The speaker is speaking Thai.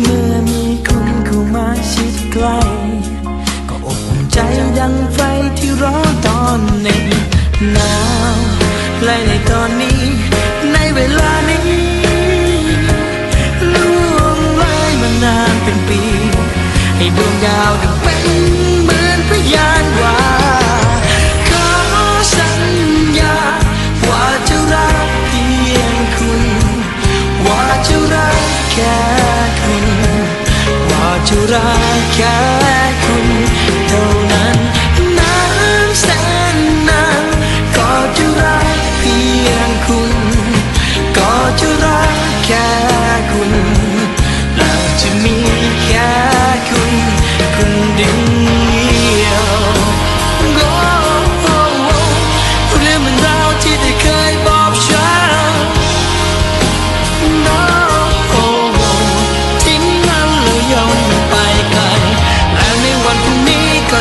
เมื่อมีคุณเข้ามาชิดใกล้ก็อบอุ่นใจดังไฟที่ร้อนตอนหนึ่งหนาวและในตอนนี้ ว่า